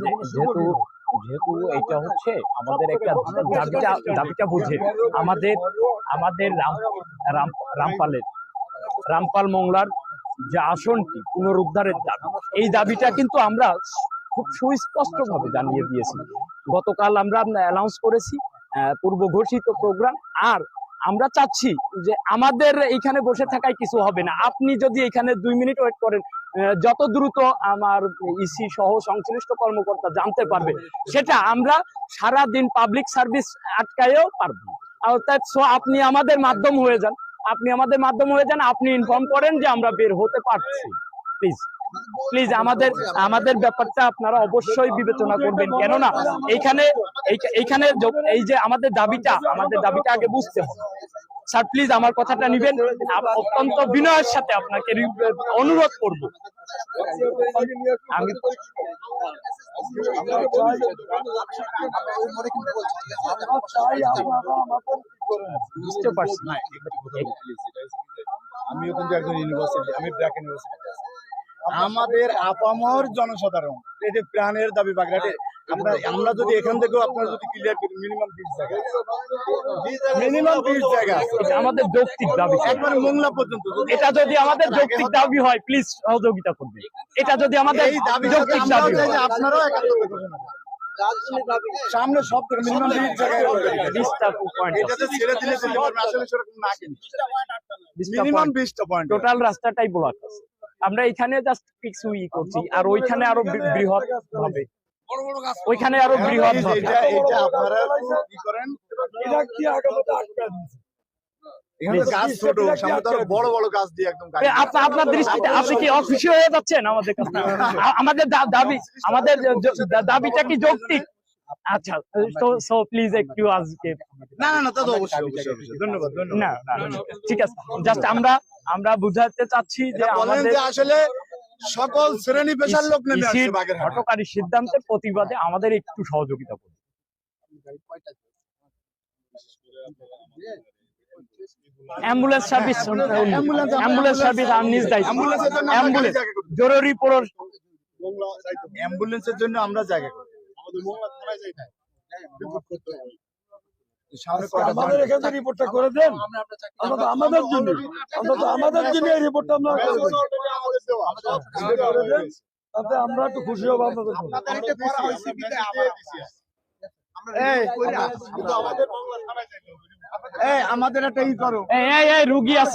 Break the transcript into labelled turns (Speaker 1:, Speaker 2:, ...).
Speaker 1: যেহেতু যেহেতু এটা হচ্ছে আমাদের একটা দাবিটা দাবিটা বুঝে। আমাদের আমাদের রাম রাম রামপালের রামপাল মংলার যে আসনটি পুনরুদ্ধারের দাবি এই দাবিটা কিন্তু আমরা খুব সুস্পষ্ট ভাবে জানিয়ে দিয়েছি। গতকাল আমরা অ্যানাউন্স করেছি পূর্ব ঘোষিত প্রোগ্রাম আর আমরা চাচ্ছি যে আমাদের এইখানে বসে থাকায় কিছু হবে না। আপনি যদি এখানে দুই মিনিট ওয়েট করেন যত দ্রুত আমার ইসি সহ সংশ্লিষ্ট কর্মকর্তা জানতে পারবে, সেটা আমরা সারা দিন পাবলিক সার্ভিস আটকায়েও পারব অর্থাৎ আপনি আমাদের মাধ্যম হয়ে যান। আপনি আমাদের মাধ্যম হয়ে যান, আপনি ইনফর্ম করেন যে আমরা বের হতে পারছি। প্লিজ প্লিজ আমাদের আমাদের ব্যাপারটা আপনারা অবশ্যই বিবেচনা করবেন। কেননা এইখানে এই- এইখানে এই যে আমাদের দাবিটা আমাদের দাবিটা আগে বুঝতে হবে। স্যার প্লিজ আমার কথাটা নিবেন। অত্যন্ত বিনয়ের সাথে আপনাকে অনুরোধ করব। আমি বুঝতে পারছি
Speaker 2: আমিও কিন্তু একজন ইউনিভার্সিটি আমি ব্র্যাক ইউনিভার্সিটি আমাদের আপামর জনসাধারণ এই যে প্রাণের দাবি বাগড়াটে আপনার আমরা যদি এখান থেকেও আপনার যদি ক্লিয়ার করি মিনিমাম বিশ জায়গা মিনিমাম বিশ জায়গা
Speaker 1: আমাদের যৌক্তিক দাবি।
Speaker 2: একবার মোংলা পর্যন্ত
Speaker 1: এটা যদি আমাদের যৌক্তিক দাবি হয় প্লিজ সহযোগিতা করবে। এটা যদি আমাদের
Speaker 2: এই দাবি
Speaker 1: যৌক্তিক দাবি হয়।
Speaker 2: আপনারাও একাত্তর ঘোষণা করেন। সামনে সব মিনিমাম বিশ জায়গায়
Speaker 1: বিশটা পয়েন্ট
Speaker 2: এটাতে ছেড়ে দিলে আসলে সেরকম না কিন্তু। মিনিমাম বিশটা পয়েন্ট
Speaker 1: টোটাল রাস্তাটাই ব্লক আছে। আমরা এখানে জাস্ট কিছু উই করছি। আর ওইখানে আরও বৃহৎ হবে। ওইখানে আরও বৃহৎ হবে।
Speaker 2: এটা? এটা আপনারা
Speaker 1: দৃষ্টিতে আপনি কি অফিসে হয়ে যাচ্ছেন আমাদের কাছে আমাদের দাবি আমাদের দাবিটা কি যৌক্তিক? আচ্ছা তো সো প্লিজ একটু আজকে
Speaker 2: না না না তা তো অবশ্যই অবশ্যই, অবশ্যই। ধন্যবাদ ধন্যবাদ।
Speaker 1: না না, না, ঠিক আছে। জাস্ট আমরা আমরা বুঝাতে চাচ্ছি যে আমাদের
Speaker 2: আসলে সকল শ্রেণি পেশার লোক নেমে আসছে
Speaker 1: হটকারী সিদ্ধান্তের প্রতিবাদে আমাদের একটু সহযোগিতা করুন। অ্যাম্বুলেন্স সার্ভিস অ্যাম্বুলেন্স সার্ভিস আর নিজ দায়িত্ব অ্যাম্বুলেন্স
Speaker 2: জায়গা করি।
Speaker 1: জরুরি পর
Speaker 2: অ্যাম্বুলেন্সের জন্য আমরা জায়গা করি সামনে কয়টা
Speaker 3: আমাদের এখানে রিপোর্টটা করে দেন। আমরা তো আমাদের জন্য আমরা তো আমাদের জন্য এই রিপোর্টটা আমরা করে দেন। তাতে আমরা একটু খুশি হব আপনাদের জন্য।
Speaker 2: এই, এই, আমাদের একটা ই করো।
Speaker 1: এই এই এই রুগী আছে।